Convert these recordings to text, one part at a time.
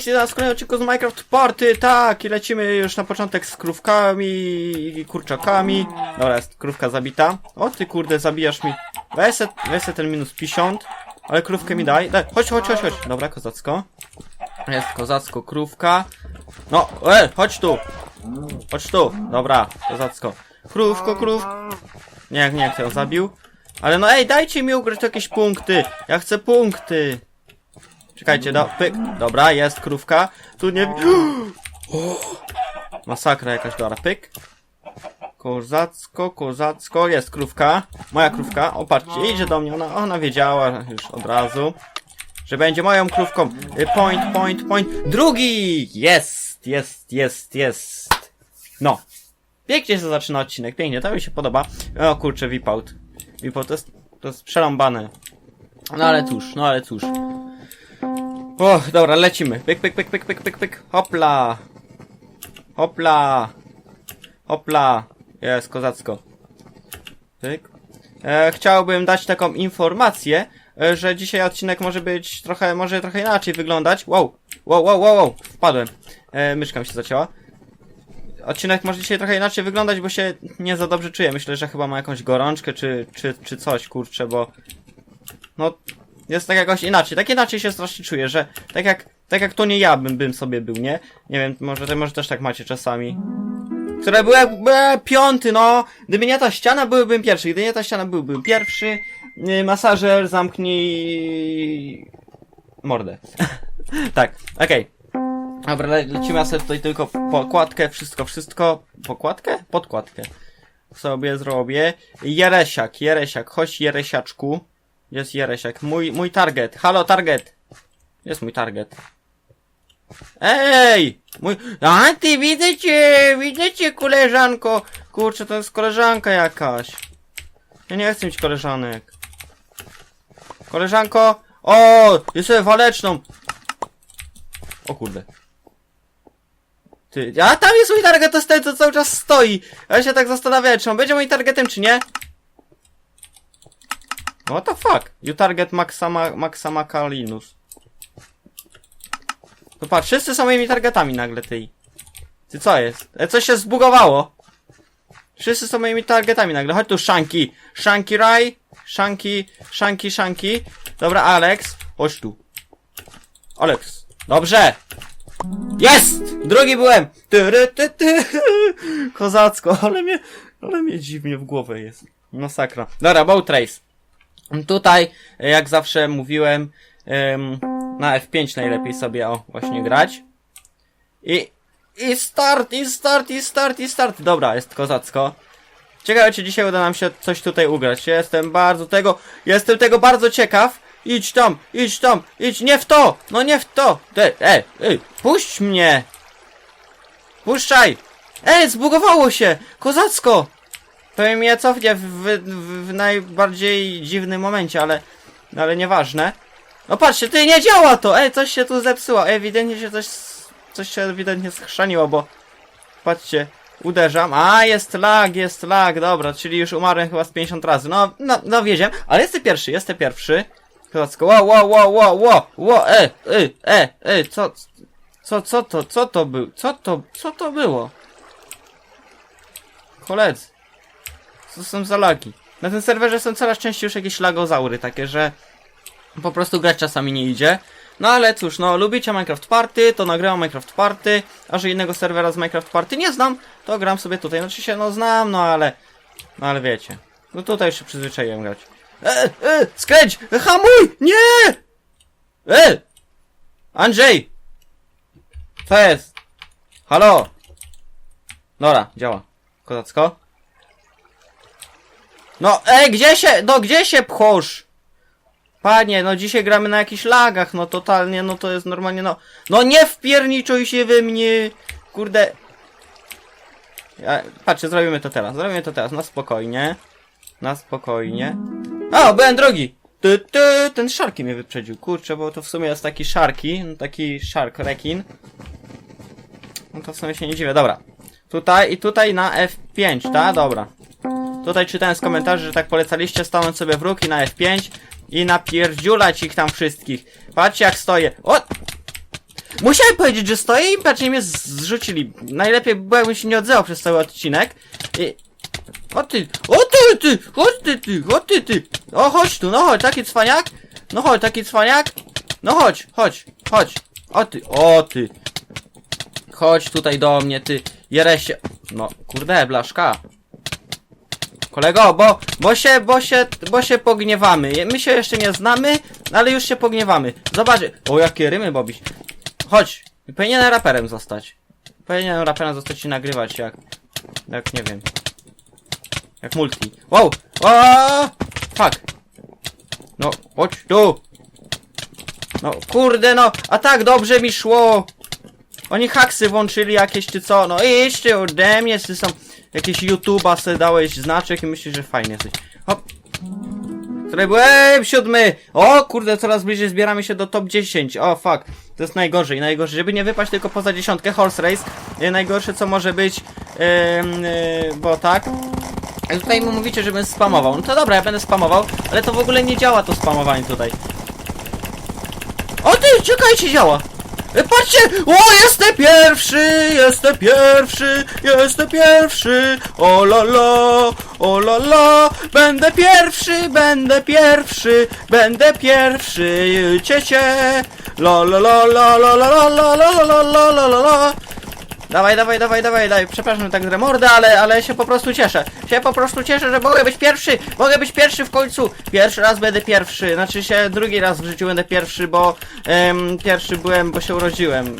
Się na kolejnym odcinku z Minecraft Party, tak, i lecimy już na początek z krówkami i kurczakami. Dobra, jest krówka zabita. O ty kurde, zabijasz mi. Weź se, weź se ten minus 50, ale krówkę mi daj. daj. Chodź, chodź, chodź, chodź. Dobra, kozacko. Jest kozacko, krówka. No, e, chodź tu. Chodź tu. Dobra, kozacko. Krówko, krów. Nie, nie, kto ją zabił. Ale no ej, dajcie mi ugrać jakieś punkty. Ja chcę punkty. Czekajcie, do, pyk. Dobra, jest krówka. Tu nie... Masakra jakaś, dobra, pyk. Kozacko, kozacko, jest krówka. Moja krówka. O, idzie do mnie, ona, ona wiedziała już od razu, że będzie moją krówką. Y, Point, point, point. Drugi! Jest, jest, jest, jest. No. Pięknie się zaczyna odcinek, pięknie, to mi się podoba. O kurczę, Wipout. Wipout to jest, to jest przerąbane. No ale cóż, no ale cóż. O, dobra, lecimy. Pyk, pyk, pyk, pyk, pyk, pyk, pyk. Hopla. Hopla. Hopla. Jest, kozacko. Pyk. E, chciałbym dać taką informację, e, że dzisiaj odcinek może być trochę, może trochę inaczej wyglądać. Wow. Wow, wow, wow, wow. Wpadłem. E, myszka mi się zacięła. Odcinek może dzisiaj trochę inaczej wyglądać, bo się nie za dobrze czuję. Myślę, że chyba ma jakąś gorączkę, czy, czy, czy coś, kurczę, bo... No, jest tak jakoś inaczej. Tak inaczej się strasznie czuję, że tak jak, tak jak to nie ja bym, bym sobie był, nie? Nie wiem, może, może też tak macie czasami. Które były, były piąty, no. Gdyby nie ta ściana, byłbym pierwszy. Gdyby nie ta ściana, byłbym pierwszy. Yy, Masażer, zamknij... mordę. tak, okej. Dobra, le lecimy sobie tutaj tylko pokładkę, wszystko, wszystko. Pokładkę? Podkładkę. Sobie zrobię. Jeresiak, Jeresiak, chodź Jeresiaczku. Jest Jeresiak? Mój, mój target. Halo, target. Jest mój target? Ej! Mój... A, ty, widzę cię! Widzę cię, koleżanko! Kurczę, to jest koleżanka jakaś. Ja nie chcę mieć koleżanek. Koleżanko! O! Jest sobie waleczną! O kurde. Ty, a tam jest mój target, to jest ten, co cały czas stoi. Ja się tak zastanawiałem, czy on będzie moim targetem, czy nie? What the fuck? You target Maxama, Maxama Kalinus. To patrz, wszyscy są moimi targetami nagle, ty. Ty co jest? E, coś się zbugowało. Wszyscy są moimi targetami nagle. Chodź tu, Shanky. Shanky Rai. Shanky, Shanky, Shanky. Dobra, Alex. Chodź tu. Alex. Dobrze. Jest! Drugi byłem! Tyry, ty, ty. Kozacko, ale mnie, ale mnie dziwnie w głowę jest. Masakra. Dobra, boat race. Tutaj, jak zawsze mówiłem, em, na F5 najlepiej sobie o właśnie grać. I, i start, i start, i start, i start. Dobra, jest kozacko. Ciekawe, czy dzisiaj uda nam się coś tutaj ugrać. Jestem bardzo tego, jestem tego bardzo ciekaw. Idź tam, idź tam, idź, nie w to, no nie w to. Te, e, e, puść mnie. Puszczaj. Ej, zbugowało się, kozacko. To mnie cofnie w, w, w, najbardziej dziwnym momencie, ale, ale nieważne. No patrzcie, ty nie działa to! Ej, coś się tu zepsuło. Ewidentnie się coś, coś się ewidentnie schrzaniło, bo patrzcie, uderzam. A, jest lag, jest lag, dobra, czyli już umarłem chyba z 50 razy. No, no, no wiedziałem, ale jestem pierwszy, jestem pierwszy. Klocko, wow, wow, wow, wow, wow, wow, e, e, e, e, co, co, co to, co to był, co to, co to było? Koledzy. Co są za lagi? Na tym serwerze są coraz częściej już jakieś lagozaury, takie, że po prostu grać czasami nie idzie. No ale cóż, no lubicie Minecraft Party, to nagrywam Minecraft Party, a że innego serwera z Minecraft Party nie znam, to gram sobie tutaj. Znaczy się, no znam, no ale... No ale wiecie. No tutaj się przyzwyczaiłem grać. E, e, skręć! Hamuj! Nie! E! Andrzej! Co jest? Halo? Dobra, działa. Kozacko. No, ej, gdzie się, no gdzie się pchosz? Panie, no dzisiaj gramy na jakichś lagach, no totalnie, no to jest normalnie, no... No nie wpierniczuj się we mnie! Kurde... Ja, patrzcie, zrobimy to teraz, zrobimy to teraz, na spokojnie. Na spokojnie. O, byłem drogi! Ty, ty, ten szarki mnie wyprzedził, kurczę, bo to w sumie jest taki szarki, no taki szark rekin. No to w sumie się nie dziwię, dobra. Tutaj i tutaj na F5, tak? Dobra. Tutaj czytałem z komentarzy, że tak polecaliście stanąć sobie w róg i na F5 i napierdziulać ich tam wszystkich. Patrzcie jak stoję. O! Musiałem powiedzieć, że stoję i patrzcie mnie zrzucili. Najlepiej było jakbym się nie odzywał przez cały odcinek. I... O ty, o ty, ty, chodź ty, ty, o ty, ty. O chodź tu, no chodź, taki cwaniak. No chodź, taki cwaniak. No chodź, chodź, chodź. O ty, o ty. Chodź tutaj do mnie, ty. Jeresie. No, kurde, blaszka. Kolego, bo, bo się, bo się, bo się pogniewamy. My się jeszcze nie znamy, ale już się pogniewamy. Zobacz. O, jakie rymy, Bobiś. Chodź. Powinienem raperem zostać. Powinienem raperem zostać i nagrywać jak, jak nie wiem. Jak multi. Wow! O! Fuck! No, chodź tu! No, kurde no, a tak dobrze mi szło! Oni haksy włączyli jakieś czy co, no ty ode mnie, ty są jakieś YouTube'a sobie dałeś znaczek i myślisz, że fajnie jesteś. Hop. Który byłem siódmy! O kurde, coraz bliżej zbieramy się do top 10. O fuck, to jest najgorzej, najgorzej. Żeby nie wypaść tylko poza dziesiątkę, horse race. E, najgorsze co może być, e, bo tak. A tutaj mu mówicie, żebym spamował. No to dobra, ja będę spamował, ale to w ogóle nie działa to spamowanie tutaj. O ty, czekajcie, działa! E, Patrzcie! O, jestem pierwszy! Jestem pierwszy! Jestem pierwszy! O la la! O la la! Będę pierwszy! Będę pierwszy! Będę pierwszy! Ciecie! La la la la la la la la la la la la la la Dawaj, dawaj, dawaj, dawaj, dawaj. Przepraszam tak z remordę, ale, ale się po prostu cieszę. Się po prostu cieszę, że mogę być pierwszy. Mogę być pierwszy w końcu. Pierwszy raz będę pierwszy. Znaczy się drugi raz w życiu będę pierwszy, bo em, pierwszy byłem, bo się urodziłem.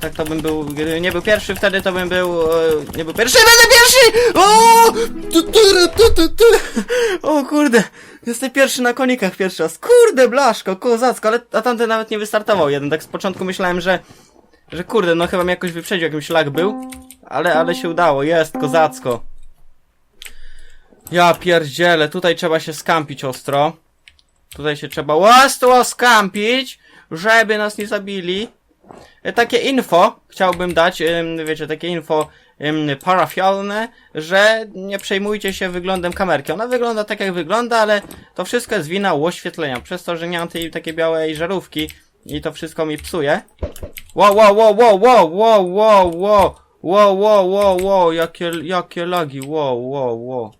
Tak to bym był, gdyby nie był pierwszy, wtedy to bym był, e, nie był pierwszy, będę pierwszy! O! Tu, tu, tu, tu. O kurde. Jestem pierwszy na konikach pierwszy raz. Kurde, blaszko, kozacko, ale a tamten nawet nie wystartował jeden. Tak z początku myślałem, że że kurde, no chyba mnie jakoś wyprzedził, jakimś lag był, ale, ale się udało, jest, kozacko. Ja pierdzielę, tutaj trzeba się skampić ostro. Tutaj się trzeba ostro skampić, żeby nas nie zabili. E, Takie info chciałbym dać, wiecie, takie info parafialne, że nie przejmujcie się wyglądem kamerki. Ona wygląda tak jak wygląda, ale to wszystko jest wina oświetlenia, przez to, że nie mam tej takiej białej żarówki i to wszystko mi psuje. Wow, wow, wow, wow, wow, wow, wow, wow, wow, wow, wow, wow, jakie, jakie lagi, wow, wow, wow.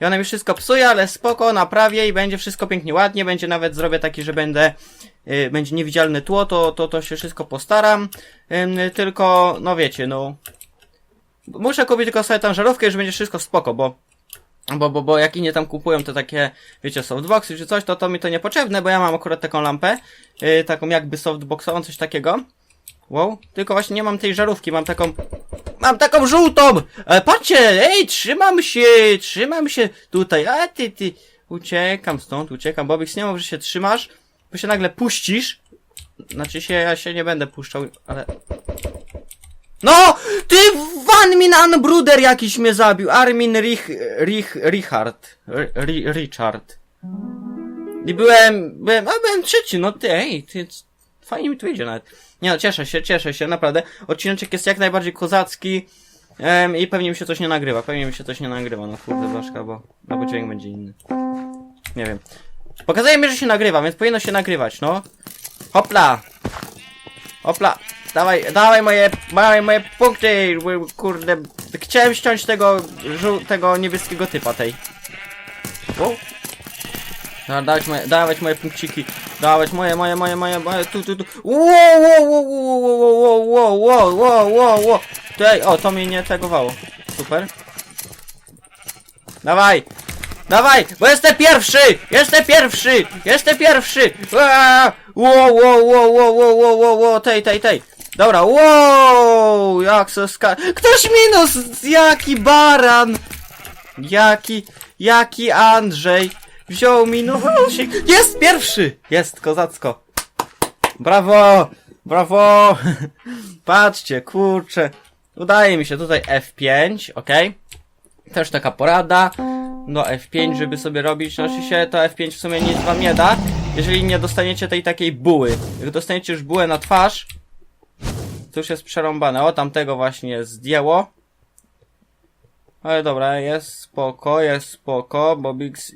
I ona mi wszystko psuje, ale spoko, naprawię i będzie wszystko pięknie, ładnie, będzie nawet zrobię taki, że będę, y, będzie niewidzialne tło, to, to, to się wszystko postaram, Ym, tylko, no wiecie, no, muszę kupić tylko sobie tam żarówkę, że będzie wszystko spoko, bo bo, bo, bo jak inni tam kupują te takie, wiecie, softboxy czy coś, to to mi to niepotrzebne, bo ja mam akurat taką lampę, yy, taką jakby softboxową, coś takiego. Wow, tylko właśnie nie mam tej żarówki, mam taką, mam taką żółtą! E, patrzcie, ej, trzymam się, trzymam się tutaj, a ty, ty, uciekam stąd, uciekam, Bobik, nie mów, że się trzymasz, bo się nagle puścisz, znaczy się, ja się nie będę puszczał, ale... No! Ty Van Min Anbruder jakiś mnie zabił. Armin Rich... Rich... Richard. Ri, Richard. I byłem... Byłem... A byłem trzeci, no ty, ej, ty... Fajnie mi tu idzie nawet. Nie no, cieszę się, cieszę się, naprawdę. Odcineczek jest jak najbardziej kozacki. Em, I pewnie mi się coś nie nagrywa, pewnie mi się coś nie nagrywa, no kurde blaszka, bo... No bo dźwięk będzie inny. Nie wiem. Pokazuje mi, że się nagrywa, więc powinno się nagrywać, no. Hopla! Hopla! Dawaj, dawaj moje, dawaj moje punkty, kurde. Chciałem ściąć tego, tego niebieskiego typa tej. Wow. Dobra, dawać moje, dawać moje punkciki. Dawać moje, moje, moje, moje, moje, tu, tu, tu. Wow, wow, wow, wow, wow, wow, wow, wow, wow. Tutaj, o, to mnie nie tagowało. Super. Dawaj! Dawaj, bo jestem pierwszy! Jestem pierwszy! Jestem pierwszy! Wow, wow, wow, wow, wow, wow, wow, tej, tej, tej. Dobra, wow, jak se ska... Ktoś minus! Jaki baran! Jaki, jaki Andrzej wziął minusik. Jest pierwszy! Jest, kozacko. Brawo! Brawo! Patrzcie, kurczę. Udaje mi się tutaj F5, ok? Też taka porada. No F5, żeby sobie robić, znaczy się to F5 w sumie nic wam nie da, jeżeli nie dostaniecie tej takiej buły. Jak dostaniecie już bułę na twarz, to już jest przerąbane. O, tamtego właśnie zdjęło. Ale dobra, jest spoko, jest spoko, Bobix...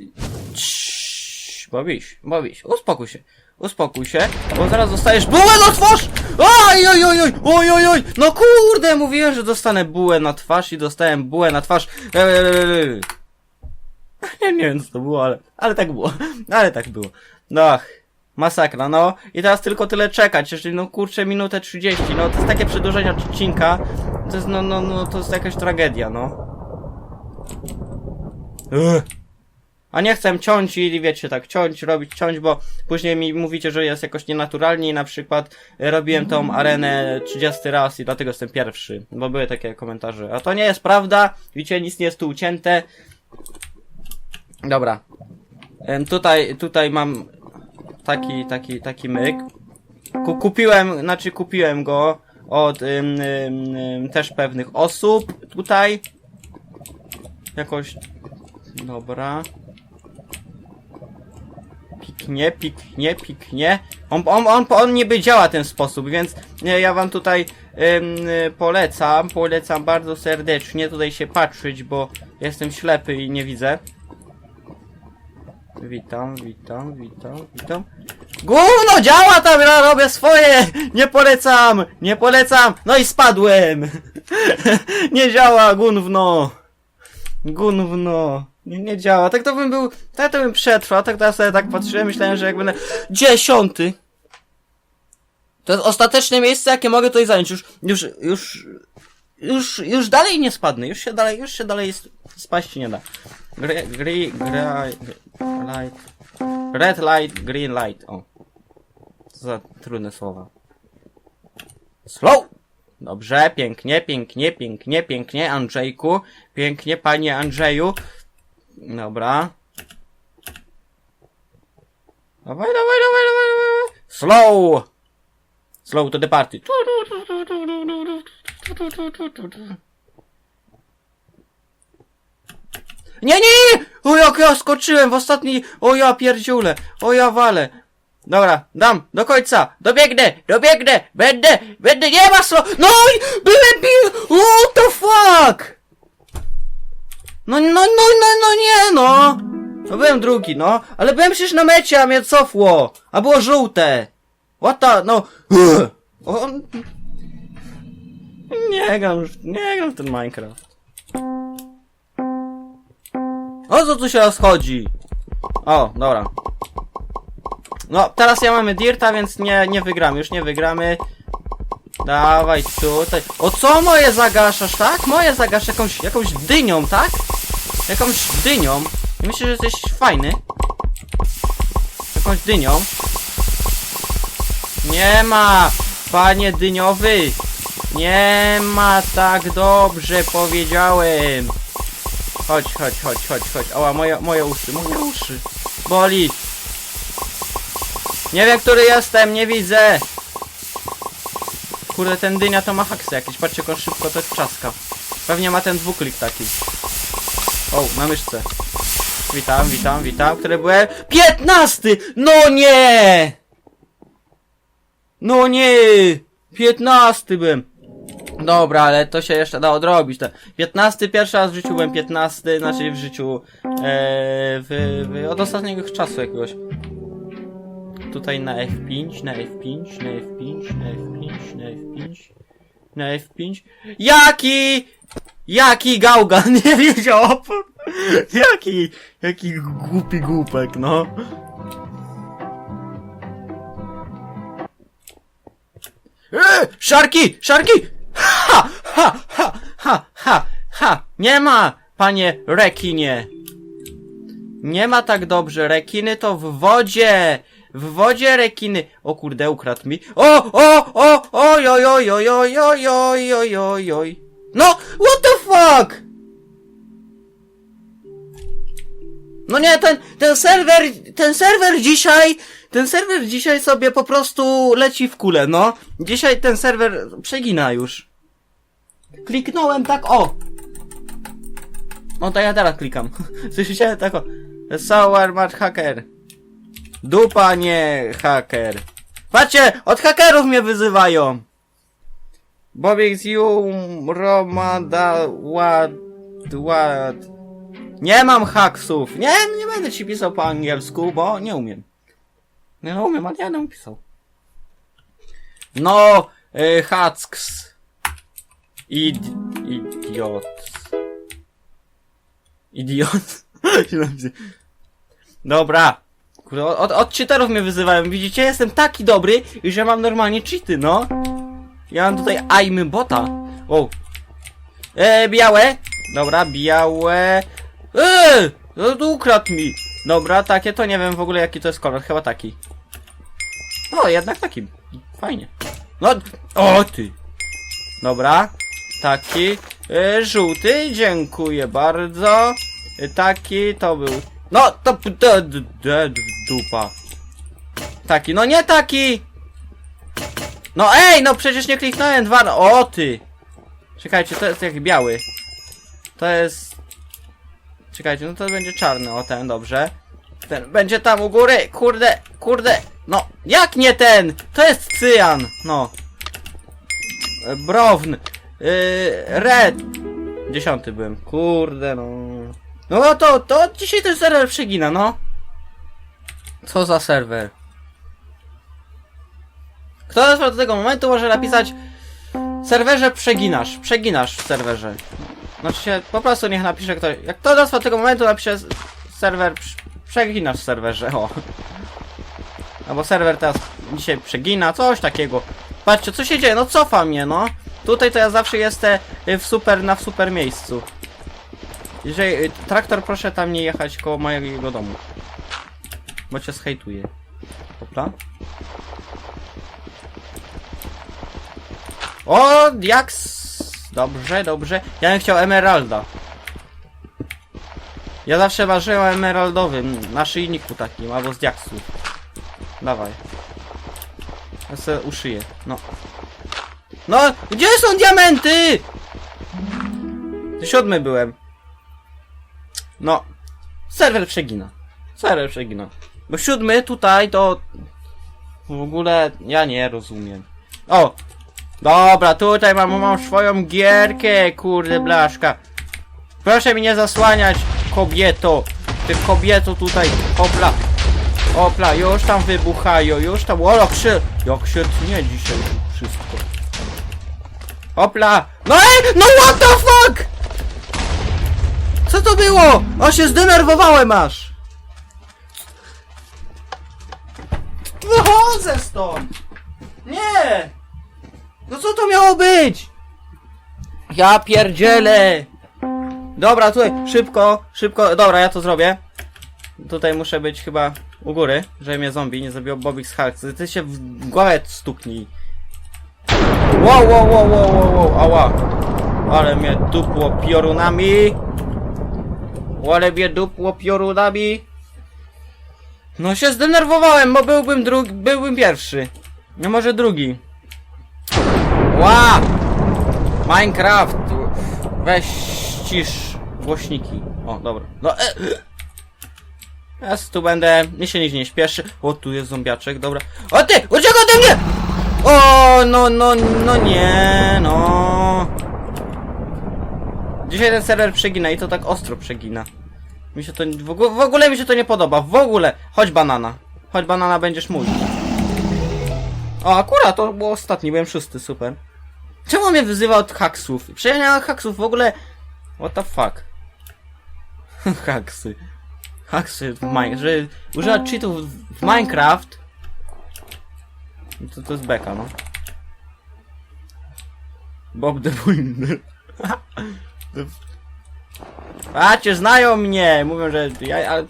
Bobiś, Bobiś, uspokój się. Uspokój się, bo zaraz dostajesz bułę na twarz! Oj, oj, oj, oj, oj, oj, oj, no kurde, mówiłem, że dostanę bułę na twarz i dostałem bułę na twarz. Eee, Ja nie wiem co to było, ale, ale tak było, ale tak było. No, masakra, no. I teraz tylko tyle czekać, jeżeli no kurczę minutę 30, no to jest takie przedłużenie odcinka, to jest no, no, no, to jest jakaś tragedia, no. Ugh. A nie chcę ciąć i wiecie, tak ciąć, robić ciąć, bo później mi mówicie, że jest jakoś nienaturalnie i na przykład robiłem tą arenę 30 raz i dlatego jestem pierwszy, bo były takie komentarze. A to nie jest prawda, widzicie, nic nie jest tu ucięte. Dobra. Tutaj, tutaj mam taki, taki, taki myk. Ku, kupiłem, znaczy kupiłem go od ym, ym, ym, też pewnych osób tutaj. Jakoś. Dobra. Piknie, piknie, piknie. On, on, on, on niby działa ten sposób, więc nie, ja wam tutaj ym, polecam, polecam bardzo serdecznie tutaj się patrzeć, bo jestem ślepy i nie widzę. Witam, witam, witam, witam. Gówno działa tam, ja robię swoje! Nie polecam! Nie polecam! No i spadłem! nie działa, gówno! Gówno! Nie, nie działa. Tak to bym był, tak to bym przetrwał, tak teraz sobie tak patrzyłem, myślałem, że jak będę dziesiąty. To jest ostateczne miejsce, jakie mogę tutaj zająć. Już, już, już, już, już dalej nie spadnę. Już się dalej, już się dalej sp- spaść nie da. Gry, gry, gra, light. Red light, green light. O. Co za trudne słowa. Slow! Dobrze, pięknie, pięknie, pięknie, pięknie, Andrzejku. Pięknie, panie Andrzeju. Dobra. Dawaj, dawaj, dawaj, dawaj, dawaj. Slow! Slow to the party. Nie, nie, nie! O jak ja skoczyłem w ostatni... O ja pierdziule! O ja wale! Dobra, dam, do końca! Dobiegnę! Dobiegnę! Będę! Będę! Nie ma slow! No byłem pi... What the fuck! No, no, no, no, no nie, no! No byłem drugi, no. Ale byłem przecież na mecie, a mnie cofło. A było żółte. What the, no. O, nie gram już, nie gram w ten Minecraft. O co tu się rozchodzi? O, dobra. No, teraz ja mamy Dirta, więc nie, nie wygramy, już nie wygramy. Dawaj tutaj. O co moje zagaszasz, tak? Moje zagasz jakąś, jakąś dynią, tak? Jakąś dynią. Myślę, że jesteś fajny. Jakąś dynią. Nie ma, panie dyniowy. Nie ma tak dobrze powiedziałem. Chodź, chodź, chodź, chodź, chodź. Ała, moje, moje uszy, moje uszy. Boli. Nie wiem, który jestem, nie widzę. Kurde, ten dynia to ma haksy jakieś. Patrzcie, jak on szybko to czaska. Pewnie ma ten dwuklik taki. O, na myszce. Witam, witam, witam. Który byłem? 15! No nie! No nie! 15 byłem. Dobra, ale to się jeszcze da odrobić. Te 15, pierwszy raz w życiu byłem 15, znaczy w życiu e, w, w, od ostatniego czasu jakiegoś. Tutaj na F5, na F5, na F5, na F5, na F5, na F5. Jaki! Jaki gałgan, nie wiedział! Jaki, jaki głupi głupek, no. E, szarki! Szarki! Ha! Ha! Ha! Ha! Ha! Ha! Nie ma, panie rekinie! Nie ma tak dobrze, rekiny to w wodzie! W wodzie rekiny! O kurde, ukradł mi. O! O! O! Oj! Oj! Oj! Oj! Oj! Oj! Oj! Oj! Oj! Oj! No! What the fuck? No nie, ten, ten serwer, ten serwer dzisiaj, ten serwer dzisiaj sobie po prostu leci w kulę, no. Dzisiaj ten serwer przegina już. Kliknąłem tak, o! No to ja teraz klikam. Słyszałem tak, o. Sour Mad Hacker. Dupa nie haker. Patrzcie, od hakerów mnie wyzywają. Bobix you Romada ład ład. Nie mam haksów. Nie, nie będę ci pisał po angielsku, bo nie umiem. Nie no, umiem, ale ja nie pisał. No, y, hacks. Id, idiot. Idiot. Dobra. Kurde, Od, od cheaterów mnie wyzywają. Widzicie, jestem taki dobry, że mam normalnie cheaty, no. Ja mam tutaj aimy bota. O. E, białe. Dobra, białe. Eee! No ukradł mi. Dobra, takie to nie wiem w ogóle jaki to jest kolor. Chyba taki. No, jednak taki. Fajnie. No, o ty. Dobra. Taki. E, żółty, dziękuję bardzo. E, taki to był. No, to d- d- dupa. Taki, no nie taki! No ej, no przecież nie kliknąłem dwa, no, o ty! Czekajcie, to jest jak biały. To jest... Czekajcie, no to będzie czarny, o ten, dobrze. Ten będzie tam u góry, kurde, kurde, no, jak nie ten? To jest cyjan, no. E, Brown. Yy, red. Dziesiąty byłem, kurde, no. No to, to dzisiaj ten serwer przegina, no. Co za serwer? Kto dotrwał do tego momentu może napisać Serwerze przeginasz, przeginasz w serwerze. Znaczy się, po prostu niech napisze ktoś. Jak kto dotrwa do tego momentu napisze serwer prz- przeginasz w serwerze, o. Albo serwer teraz dzisiaj przegina, coś takiego. Patrzcie, co się dzieje, no cofa mnie, no. Tutaj to ja zawsze jestem y, w super, na w super miejscu. Jeżeli, y, traktor proszę tam nie jechać koło mojego domu. Bo cię zhejtuję. Dobra. O, jak... Dobrze, dobrze. Ja bym chciał emeralda. Ja zawsze marzyłem o emeraldowym, na szyjniku takim, albo z diaksu. Dawaj. Ja sobie uszyję, no. No, gdzie są diamenty? Siódmy byłem. No. Serwer przegina. Serwer przegina. Bo siódmy tutaj to... W ogóle ja nie rozumiem. O! Dobra, tutaj mam, mam swoją gierkę, kurde blaszka. Proszę mi nie zasłaniać, kobieto. Ty kobieto tutaj, opla. Opla, już tam wybuchają, już tam, o jak się, jak się tnie dzisiaj wszystko. Opla. No ej, no what the fuck! Co to było? O, się zdenerwowałem aż. Wychodzę stąd! Nie! No co to miało być? Ja pierdzielę! Dobra, tutaj, szybko, szybko, dobra, ja to zrobię. Tutaj muszę być chyba u góry, żeby mnie zombie nie zabił Bobik z Hulk. Ty się w głowę stuknij. Wow, wow, wow, wow, wow, wow, ała. Ale mnie dupło piorunami. Ale mnie dupło piorunami. No się zdenerwowałem, bo byłbym drugi, byłbym pierwszy. No może drugi. Ła! Minecraft! Weź ścisz głośniki. O, dobra. No, e, ja tu będę, mnie się nic nie śpieszy. O, tu jest zombiaczek, dobra. O ty! Uciekaj ode mnie! O, no, no, no nie, no. Dzisiaj ten serwer przegina i to tak ostro przegina. Mi się to, w ogóle, w ogóle mi się to nie podoba, w ogóle. Chodź banana. Chodź banana, będziesz mój. O, akurat, to było ostatni, byłem szósty, super. Czemu mnie wyzywa od haksów? Przecież nie haksów, w ogóle... What the fuck? Haksy. Haksy w Minecraft, że używa cheatów w Minecraft... To, to jest beka, no. Bob the Builder. Patrzcie, znają mnie! Mówią, że ja...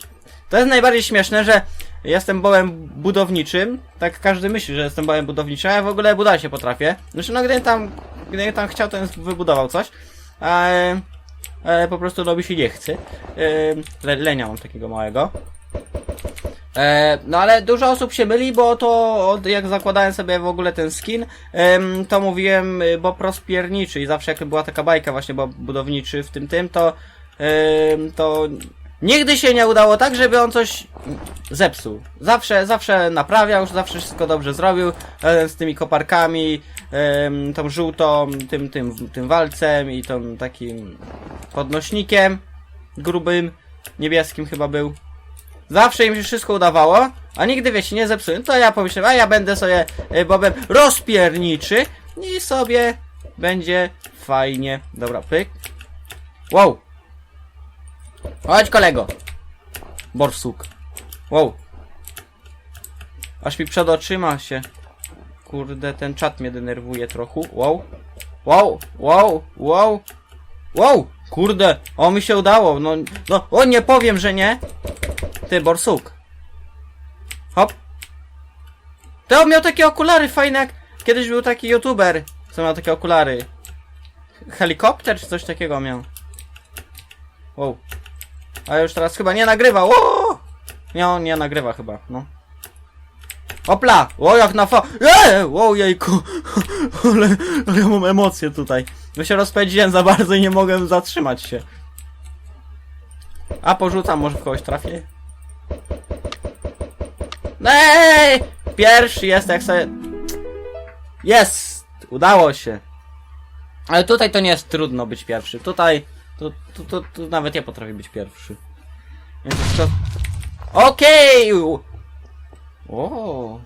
To jest najbardziej śmieszne, że jestem bołem budowniczym. Tak każdy myśli, że jestem bołem budowniczym, a ja w ogóle budować się potrafię. Znaczy, no gdybym tam, gdybym tam chciał, to wybudował coś. Ale, ale po prostu robi się nie chce. Le, lenia mam takiego małego. E, no ale dużo osób się myli, bo to od, jak zakładałem sobie w ogóle ten skin, to mówiłem, y, bo prospierniczy i zawsze jak była taka bajka właśnie, bo budowniczy w tym tym, to to nigdy się nie udało tak, żeby on coś zepsuł. Zawsze, zawsze naprawiał, zawsze wszystko dobrze zrobił, z tymi koparkami, tą żółtą, tym, tym, tym walcem i tą takim podnośnikiem grubym, niebieskim chyba był. Zawsze im się wszystko udawało, a nigdy wiecie, nie zepsułem. To ja pomyślałem, a ja będę sobie e, Bobem rozpierniczy i sobie będzie fajnie. Dobra, pyk. Wow. Chodź kolego. Borsuk. Wow. Aż mi przed oczyma się. Kurde, ten czat mnie denerwuje trochę. Wow. Wow, wow, wow. Wow, kurde, o mi się udało. No, no, o nie powiem, że nie. Ty, borsuk. Hop. To on miał takie okulary fajne, jak kiedyś był taki youtuber, co miał takie okulary. Helikopter czy coś takiego miał. Wow. A już teraz chyba nie nagrywa. O! Nie, on nie nagrywa chyba, no. Opla! O, jak na fa... Eee! Wow, jejku! Ale, ale ja mam emocje tutaj. Bo się rozpędziłem za bardzo i nie mogłem zatrzymać się. A porzucam, może w kogoś trafię. Eee! Pierwszy jest, jak sobie... Jest! Udało się. Ale tutaj to nie jest trudno być pierwszy. Tutaj... Tu, tu, tu, tu nawet ja potrafię być pierwszy. Więc to... Okej! O.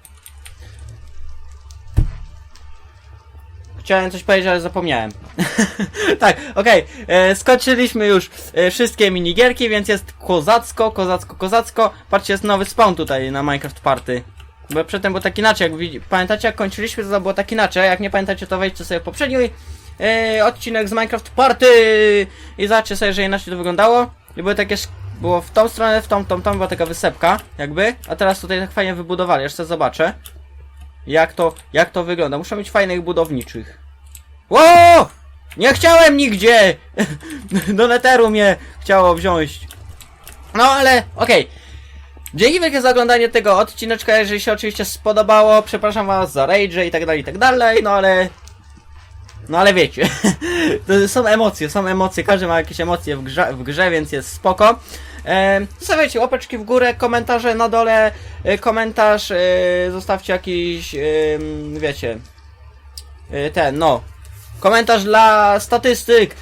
Chciałem coś powiedzieć, ale zapomniałem. tak, okej. e, Skończyliśmy już e, wszystkie minigierki, więc jest kozacko, kozacko, kozacko. Patrzcie, jest nowy spawn tutaj na Minecraft Party. Bo przedtem było tak inaczej, jak widzi... Pamiętacie, jak kończyliśmy, to było tak inaczej. Jak nie pamiętacie, to wejdźcie sobie w poprzedni e, odcinek z Minecraft Party i zobaczcie sobie, że inaczej to wyglądało. I były takie... Było w tą stronę, w tą, tą, tą była taka wysepka, jakby. A teraz tutaj tak fajnie wybudowali, jeszcze zobaczę. Jak to, jak to wygląda. Muszę mieć fajnych budowniczych. Ło! Nie chciałem nigdzie! Do neteru mnie chciało wziąć. No ale, okej. Dzięki wielkie za oglądanie tego odcineczka, jeżeli się oczywiście spodobało, przepraszam was za rage i tak dalej, i tak dalej, no ale... No ale wiecie, to są emocje, są emocje, każdy ma jakieś emocje w grze, w grze więc jest spoko. Zostawiajcie łapeczki w górę, komentarze na dole, e, komentarz, e, zostawcie jakiś, wiecie, e, ten, no, komentarz dla statystyk,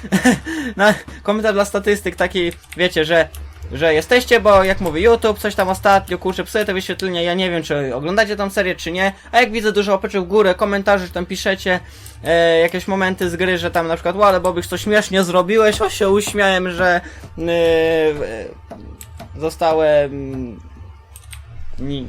komentarz dla statystyk taki, wiecie, że że jesteście, bo jak mówię YouTube, coś tam ostatnio, kurczę, psuje te wyświetlenia, ja nie wiem, czy oglądacie tą serię, czy nie, a jak widzę dużo łapeczek w górę, komentarzy, tam piszecie e, jakieś momenty z gry, że tam na przykład, ale Bobych to śmiesznie zrobiłeś, o się uśmiałem, że e, zostałem nie,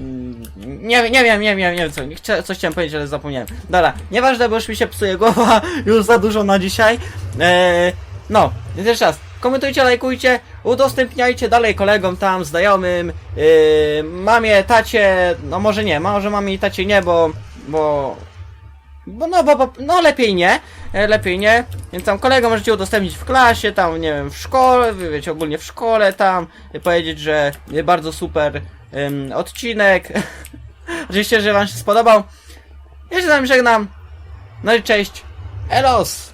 nie, nie wiem, nie wiem, nie wiem co, chcia, coś chciałem powiedzieć, ale zapomniałem. Dobra, nieważne, bo już mi się psuje głowa, już za dużo na dzisiaj. Eee, no, więc jeszcze raz, komentujcie, lajkujcie, udostępniajcie dalej kolegom tam, znajomym, yy, mamie, tacie, no może nie, może mamie i tacie nie, bo, bo, bo no, bo, bo, no lepiej nie, lepiej nie, więc tam kolegom możecie udostępnić w klasie, tam, nie wiem, w szkole, wiecie, ogólnie w szkole tam, e, powiedzieć, że e, bardzo super odcinek, oczywiście, że wam się spodobał, ja się z wami żegnam, no i cześć, elos!